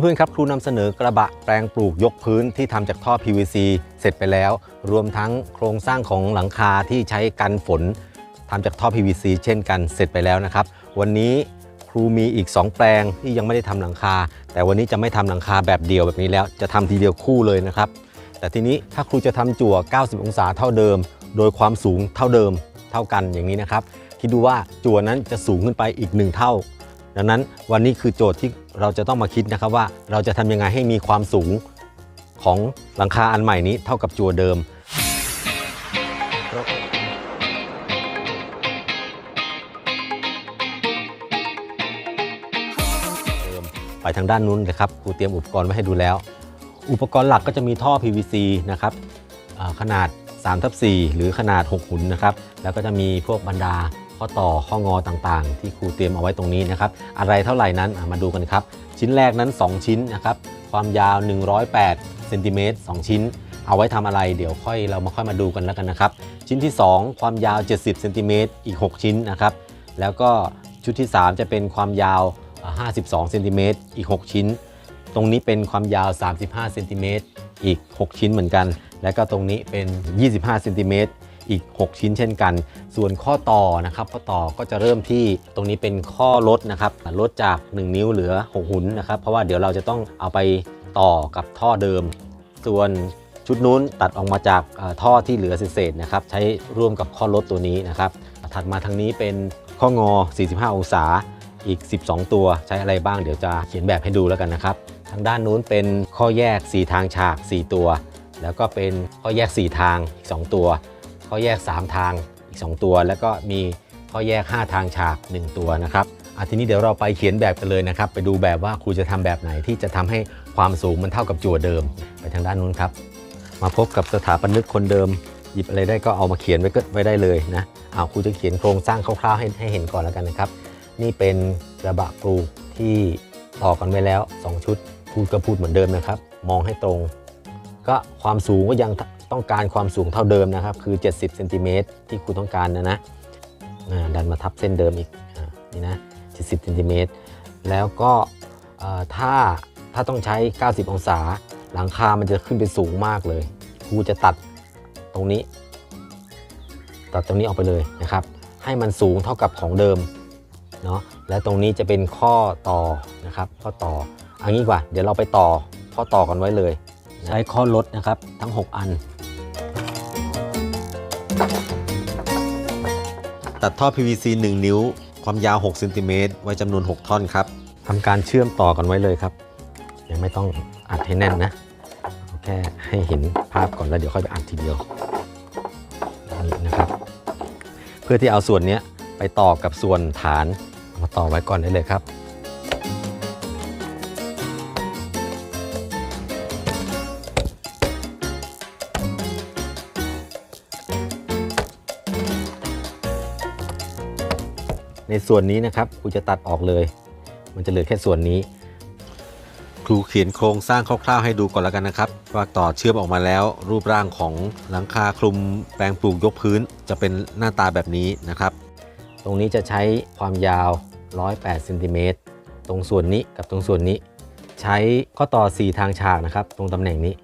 เพื่อนๆครับครูนำเสนอกระบะแปลงปลูกยกพื้นที่ทำจากท่อ PVC เสร็จไปแล้ว รวมทั้งโครงสร้างของหลังคาที่ใช้กันฝนทำจากท่อ PVC เช่นกันเสร็จไปแล้วนะครับ วันนี้ครูมีอีก 2 แปลงที่ยังไม่ได้ทำหลังคา แต่วันนี้จะไม่ทำหลังคาแบบเดียวแบบนี้แล้วจะทำทีเดียวคู่เลยนะครับ แต่ทีนี้ถ้าครูจะทำจั่ว 90 องศาเท่าเดิม โดยความสูงเท่าเดิมเท่ากันอย่างนี้นะครับคิดดูว่าจั่วนั้นจะสูงขึ้นไปอีก 1 เท่า ดังนั้นวันนี้คือโจทย์ที่เราจะต้องมาคิดนะครับว่าเราจะทำยังไงให้มีความสูงของหลังคาอันใหม่นี้เท่ากับจัวเดิม ไปทางด้านนู้นเลยครับครูเตรียมอุปกรณ์ไว้ให้ดูแล้ว อุปกรณ์หลักก็จะมีท่อ PVC นะครับอ่าขนาด3ทับ4หรือขนาด 6 หุ่นนะครับ แล้วก็จะมีพวกบรรดา ข้อต่อข้องอต่างๆ ที่ครูเตรียมเอาไว้ตรงนี้นะครับ อะไรเท่าไหร่นั้นมาดูกันครับ ชิ้นแรกนั้น 2 ชิ้นนะครับ ความยาว 108เซนติเมตร2ชิ้น เอาไว้ทำอะไร เดี๋ยวค่อยเรามาค่อยมาดูกันแล้วกันนะครับ ชิ้นที่ 2 ความยาว 70เซนติเมตรอีก 6 ชิ้นนะครับ แล้วก็ชุดที่ 3 จะเป็นความยาวอ่า52เซนติเมตรอีก 6 ชิ้น ตรงนี้เป็นความยาว 35เซนติเมตรอีก 6 ชิ้นเหมือนกัน แล้วก็ตรงนี้เป็น 25เซนติเมตร อีก 6 ชิ้นเช่นกัน ส่วนข้อต่อนะครับข้อต่อก็จะเริ่มที่ตรงนี้เป็นข้อลดนะครับลดจาก 1 นิ้วเหลือ 6 หุ่นนะครับ เพราะว่าเดี๋ยวเราจะต้องเอาไปต่อกับท่อเดิม ส่วนชุดนู้นตัดออกมาจากท่อที่เหลือเศษนะครับใช้ร่วมกับข้อลดตัวนี้นะครับ ถัดมาทางนี้เป็นข้องอ 45 องศาอีก 12 ตัวใช้อะไรบ้างเดี๋ยวจะเขียนแบบให้ดูแล้วกันนะครับ ทางด้านนู้นเป็นข้อแยก 4 ทางฉาก 4 ตัว แล้วก็เป็นข้อแยก 4 ทางอีก 2 ตัว ข้อแยก 3 ทางอีก 2 ตัว แล้วก็มีข้อแยก 5 ทางฉาก 1 ตัวนะครับอาทีนี้เดี๋ยวเราไปเขียนแบบกันเลยนะครับ ไปดูแบบว่าครูจะทำแบบไหนที่จะทำให้ความสูงมันเท่ากับจั่วเดิม ไปทางด้านนู้นครับ มาพบกับสถาปนิกคนเดิม หยิบอะไรได้ก็เอามาเขียนไว้ก็ไว้ได้เลยนะเอาครูจะเขียนโครงสร้างคร่าวๆให้ให้เห็นก่อนแล้วกันนะครับ นี่เป็นกระบะปลูกที่ต่อกันไว้แล้ว 2 ชุดพูดก็พูดเหมือนเดิมนะครับ มองให้ตรง ก็ความสูงก็ยัง ต้องการความสูงเท่าเดิมนะครับ คือ 70เซนติเมตรที่ครูต้องการนะนะดันมาทับเส้นเดิมอีกอนี่นะ70เซนติเมตรแล้วก็ถ้าถ้าต้องใช้ 90 องศา หลังคามันจะขึ้นไปสูงมากเลยครูจะตัดตรงนี้ ตัดตรงนี้ออกไปเลยนะครับ ให้มันสูงเท่ากับของเดิมเนาะและตรงนี้จะเป็นข้อต่อนะครับ ข้อต่อเอันนี้กว่า เดี๋ยวเราไปต่อข้อต่อกันไว้เลย ใช้ข้อลดนะครับทั้ง 6 อัน ตัดท่อ PVC 1 นิ้ว ความยาว6เซนติเมตรไว้จำนวน 6 ท่อนครับทำการเชื่อมต่อกันไว้เลยครับ ยังไม่ต้องอัดให้แน่นนะเอาแค่ให้เห็นภาพก่อนแล้วเดี๋ยวค่อยไปอัดทีเดียวนี่นะครับ เพื่อที่เอาส่วนนี้ไปต่อกับส่วนฐานมาต่อไว้ก่อนได้เลยครับ ในส่วนนี้นะครับครูจะตัดออกเลย มันจะเหลือแค่ส่วนนี้ ครูเขียนโครงสร้างคร่าวๆ ให้ดูก่อนแล้วกันนะครับ ว่าต่อเชื่อมออกมาแล้ว รูปร่างของหลังคาคลุมแปลงปลูกยกพื้น จะเป็นหน้าตาแบบนี้นะครับ ตรงนี้จะใช้ความยาว 108เซนติเมตรตรงส่วนนี้กับตรงส่วนนี้ ใช้ข้อต่อ 4 ทางฉากนะครับ ตรงตำแหน่งนี้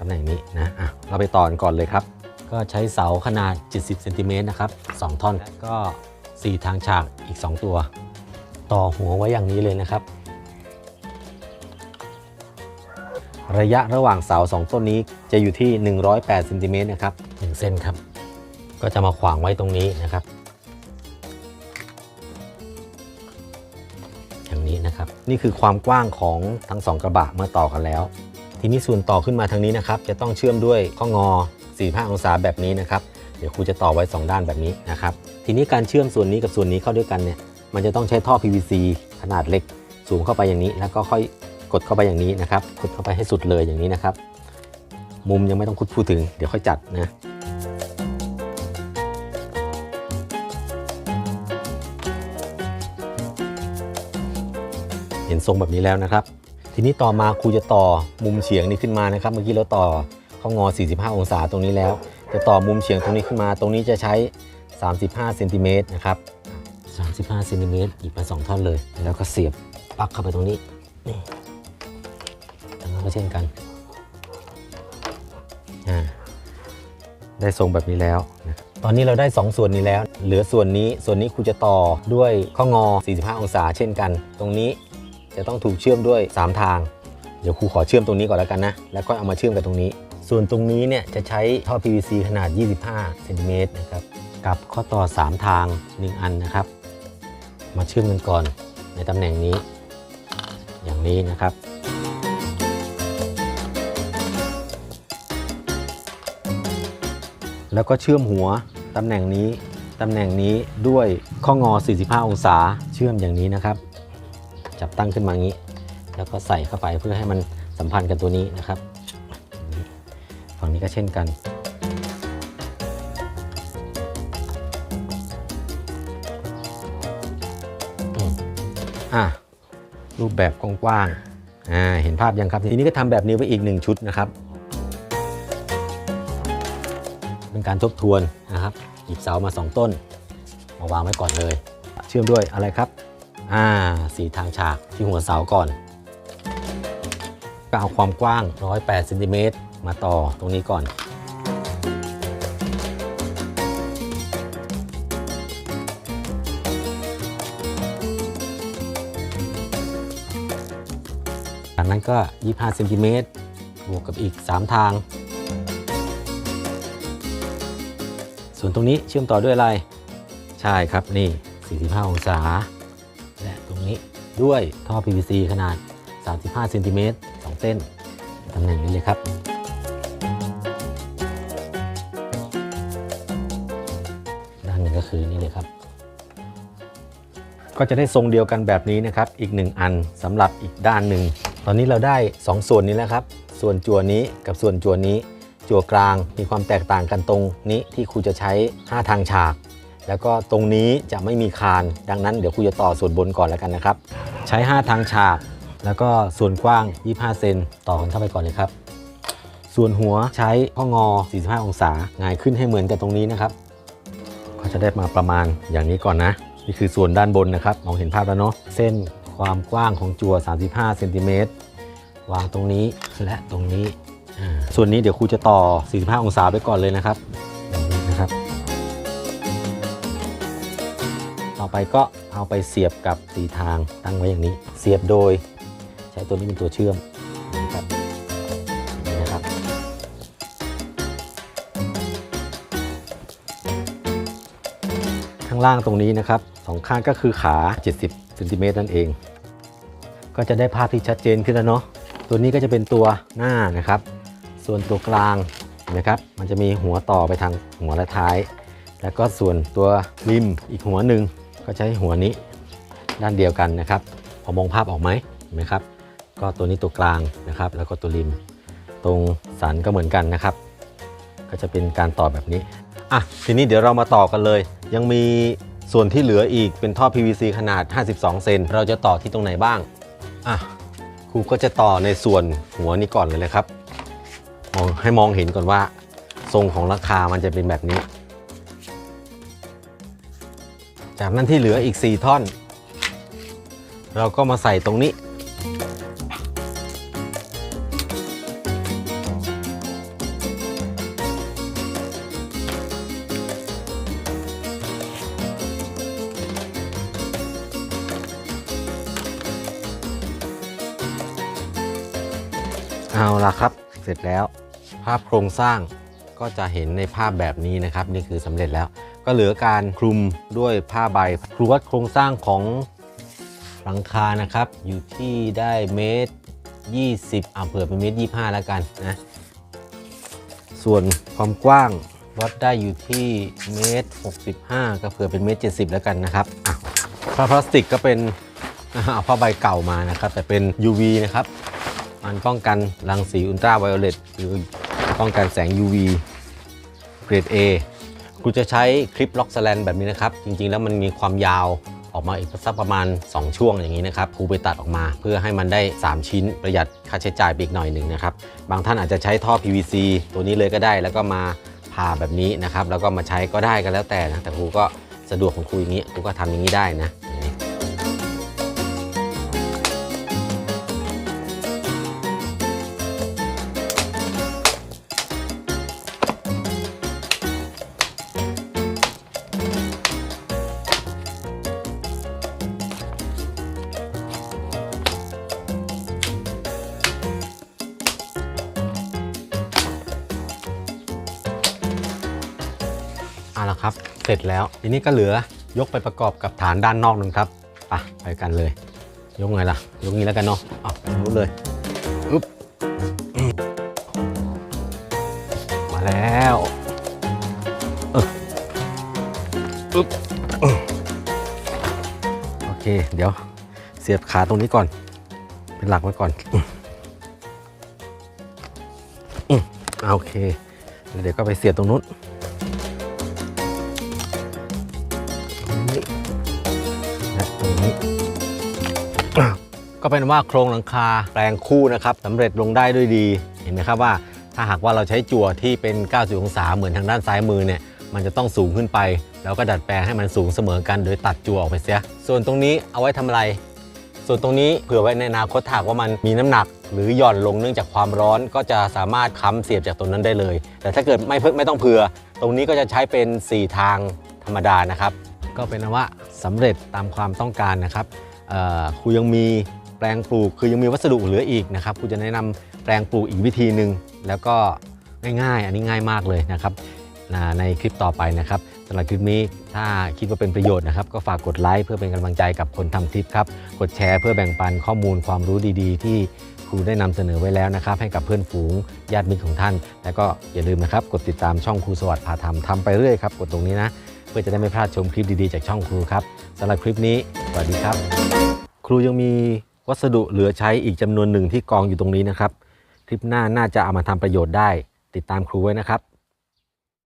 ตำแหน่งนี้นะอะเราไปต่อกันก่อนเลยครับ ก็ใช้เสาขนาด 70เซนติเมตรนะครับ 2 ท่อนก็ 4 ทางฉากอีก 2 ตัว ต่อหัวไว้อย่างนี้เลยนะครับ ระยะระหว่างเสา 2 ต้นนี้จะอยู่ที่ 108เซนติเมตรนะครับ1เส้นครับ ก็จะมาขวางไว้ตรงนี้นะครับ อย่างนี้นะครับ นี่คือความกว้างของทั้งสองกระบะเมื่อต่อกันแล้ว ทีนี้ส่วนต่อขึ้นมาทางนี้นะครับ จะต้องเชื่อมด้วยข้องอ 45 องศาแบบนี้นะครับ เดี๋ยวครูจะต่อไว้ 2 ด้านแบบนี้นะครับ ทีนี้การเชื่อมส่วนนี้กับส่วนนี้เข้าด้วยกันเนี่ย มันจะต้องใช้ท่อ PVC ขนาดเล็กสูงเข้าไปอย่างนี้ แล้วก็ค่อยกดเข้าไปอย่างนี้นะครับ กดเข้าไปให้สุดเลยอย่างนี้นะครับ มุมยังไม่ต้องขุดพูดถึง เดี๋ยวค่อยจัดนะเห็นทรงแบบนี้แล้วนะครับ ทีนี้ต่อมาครูจะต่อมุมเฉียงนี้ขึ้นมานะครับ เมื่อกี้เราต่อข้องอ 45 องศาตรงนี้แล้ว จะต่อมุมเฉียงตรงนี้ขึ้นมา ตรงนี้จะใช้ 35เซนติเมตรนะครับ35เซนติเมตรหยิบมาสองท่อนเลย แล้วก็เสียบปลั๊กเข้าไปตรงนี้นี่ก็เช่นกันอ่าได้ทรงแบบนี้แล้วนะตอนนี้เราได้ 2 ส่วนนี้แล้ว เหลือส่วนนี้ส่วนนี้ครูจะต่อด้วยข้องอ 45 องศาเช่นกัน ตรงนี้จะต้องถูกเชื่อมด้วย 3 ทาง เดี๋ยวครูขอเชื่อมตรงนี้ก่อนแล้วกันนะ แล้วก็เอามาเชื่อมกับตรงนี้ ส่วนตรงนี้เนี่ยจะใช้ท่อ PVC ขนาด 25เซนติเมตรนะครับ กับข้อต่อ 3 ทาง 1 อันนะครับ มาเชื่อมกันก่อนในตำแหน่งนี้ อย่างนี้นะครับแล้วก็เชื่อมหัวตำแหน่งนี้ตำแหน่งนี้ด้วยข้องอ 45 องศาเชื่อมอย่างนี้นะครับ จับตั้งขึ้นมาอย่างนี้ แล้วก็ใส่เข้าไปเพื่อให้มันสัมพันธ์กันตัวนี้นะครับ ฝั่งนี้ก็เช่นกัน อะรูปแบบกว้างๆอ่าเห็นภาพยังครับ ทีนี้ก็ทำแบบนี้ไว้อีกหนึ่งชุดนะครับ เป็นการทบทวนนะครับ หยิบเสามา 2 ต้น มาวางไว้ก่อนเลย เชื่อมด้วยอะไรครับ อ่าสีทางฉากที่หัวเสาก่อน ก็เอาความกว้าง 108เซนติเมตรมาต่อตรงนี้ก่อน จากนั้นก็ 25เซนติเมตรบวกกับอีก 3 ทาง ส่วนตรงนี้เชื่อมต่อด้วยอะไร ใช่ครับนี่ 45 องศา และตรงนี้ด้วยท่อ PVC ขนาด 35เซนติเมตร ส้นตำแหน่งนี้เลยครับ ด้านหนึ่งก็คือนี่เลยครับ ก็จะได้ทรงเดียวกันแบบนี้นะครับ อีก1อันสำหรับอีกด้านหนึ่ง ตอนนี้เราได้ 2 ส่วนนี้แล้วครับ ส่วนจั่วนี้กับส่วนจั่วนี้จั่วกลางมีความแตกต่างกันตรงนี้ที่ครูจะใช้ 5 ทางฉาก แล้วก็ตรงนี้จะไม่มีคาน ดังนั้นเดี๋ยวครูจะต่อส่วนบนก่อนแล้วกันนะครับ ใช้ 5 ทางฉาก แล้วก็ส่วนกว้าง 25 เซนต่อกันเข้าไปก่อนเลยครับ ส่วนหัวใช้ข้องอ 45 องศาหงายขึ้นให้เหมือนกับตรงนี้นะครับ ก็จะได้มาประมาณอย่างนี้ก่อนนะ นี่คือส่วนด้านบนนะครับมองเห็นภาพแล้วเนาะเส้นความกว้างของจั่ว 35 เซนติเมตรวางตรงนี้และตรงนี้ ส่วนนี้เดี๋ยวครูจะต่อ 45 องศาไปก่อนเลยนะครับนี้นะครับ ต่อไปก็เอาไปเสียบกับสีทางตั้งไว้อย่างนี้ เสียบโดย ช้ตัวนี้เป็นตัวเชื่อมนะครับนี้นะครับ ข้างล่างตรงนี้นะครับสองข้างก็คือขา 70เซนติเมตรนั่นเอง ก็จะได้ภาพที่ชัดเจนขึ้นแล้วเนาะตัวนี้ก็จะเป็นตัวหน้านะครับ ส่วนตัวกลางนะครับ มันจะมีหัวต่อไปทางหัวและท้าย แล้วก็ส่วนตัวริมอีกหัวหนึ่งก็ใช้หัวนี้ด้านเดียวกันนะครับ พอมองภาพออกไหมเห็นไหมครับ ก็ตัวนี้ตัวกลางนะครับ แล้วก็ตัวริม ตรงสันก็เหมือนกันนะครับ ก็จะเป็นการต่อแบบนี้อะทีนี้เดี๋ยวเรามาต่อกันเลย ยังมีส่วนที่เหลืออีกเป็นท่อ PVC ขนาด 52 เซนเราจะต่อที่ตรงไหนบ้างอะครูก็จะต่อในส่วนหัวนี้ก่อนเลยนะครับมองให้มองเห็นก่อนว่า ทรงของราคามันจะเป็นแบบนี้ จากนั้นที่เหลืออีก 4 ท่อน เราก็มาใส่ตรงนี้ เสร็จแล้ว ภาพโครงสร้างก็จะเห็นในภาพแบบนี้นะครับ นี่คือสำเร็จแล้ว ก็เหลือการคลุมด้วยผ้าใบครูวัดโครงสร้างของหลังคานะครับ อยู่ที่ได้เมตร 20อ่าเผื่อเป็นเมตร 25 แล้วกันนะ ส่วนความกว้างวัดได้อยู่ที่เมตร 65 ก็เผื่อเป็นเมตร 70 แล้วกันนะครับผ้าพลาสติกก็เป็นผ้าใบเก่ามานะครับ แต่เป็น UV นะครับ มันป้องกันรังสีอุลตราไวโอเลตหรือป้องกันแสง UV เกรด A กูจะใช้คลิปล็อกสแลนแบบนี้นะครับ จริงๆ แล้วมันมีความยาวออกมาอีกสักประมาณ 2 ช่วงอย่างนี้นะครับครูไปตัดออกมา เพื่อให้มันได้ 3 ชิ้นประหยัดค่าใช้จ่ายไปอีกหน่อยหนึ่งนะครับ บางท่านอาจจะใช้ท่อ PVC ตัวนี้เลยก็ได้ แล้วก็มาผ่าแบบนี้นะครับ แล้วก็มาใช้ก็ได้ก็แล้วแต่นะ แต่ครูก็สะดวกของครูอย่างนี้ ครูก็ทำอย่างนี้ได้นะ ครับ เสร็จแล้วทีนี้ก็เหลือยกไปประกอบกับฐานด้านนอกหนึ่งครับไปไปกันเลย ยกไงล่ะ ยกงี้แล้วกันเนาะเอารู้เลยอึ๊บมาแล้วอึ๊บโอเค เดี๋ยวเสียบขาตรงนี้ก่อน เป็นหลักไว้ก่อนอืมโอเค เดี๋ยวก็ไปเสียบตรงนู้น ก็เป็นว่าโครงหลังคาแปลงคู่นะครับสำเร็จลงได้ด้วยดี เห็นไหมครับว่า ถ้าหากว่าเราใช้จั่วที่เป็น 90 องศาเหมือนทางด้านซ้ายมือเนี่ยมันจะต้องสูงขึ้นไป แล้วก็ดัดแปลงให้มันสูงเสมอกันโดยตัดจั่วออกไปเสีย ส่วนตรงนี้เอาไว้ทำอะไร ส่วนตรงนี้เผื่อไว้ในอนาคตถาหากว่ามันมีน้ำหนัก หรือหย่อนลงเนื่องจากความร้อนก็จะสามารถค้ำเสียบจากตรงนั้นได้เลย แต่ถ้าเกิดไม่เพิ่ไม่ต้องเผื่อ ตรงนี้ก็จะใช้เป็น 4 ทางธรรมดานะครับ ก็เป็นว่าสำเร็จตามความต้องการนะครับครูยังมี แปลงปลูกคือยังมีวัสดุเหลืออีกนะครับครูจะแนะนำแปลงปลูกอีกวิธีหนึ่งแล้วก็ง่ายๆ อันนี้ง่ายมากเลยนะครับในคลิปต่อไปนะครับสำหรับคลิปนี้ถ้าคิดว่าเป็นประโยชน์นะครับ ก็ฝากกดไลค์เพื่อเป็นกำลังใจกับคนทำคลิปครับ กดแชร์เพื่อแบ่งปันข้อมูลความรู้ดีๆ ที่ครูได้นำเสนอไว้แล้วนะครับ ให้กับเพื่อนฝูงญาติมิตรของท่าน แล้วก็อย่าลืมนะครับ กดติดตามช่องครูสวัสดิ์พาทำทำไปเรื่อยครับ กดตรงนี้นะ เพื่อจะได้ไม่พลาดชมคลิปดีๆ จากช่องครูครับสำหรับคลิปนี้สวัสดีครับ ครูยังมี วัสดุเหลือใช้อีกจำนวนหนึ่งที่กองอยู่ตรงนี้นะครับ คลิปหน้าน่าจะเอามาทำประโยชน์ได้ ติดตามครูไว้นะครับ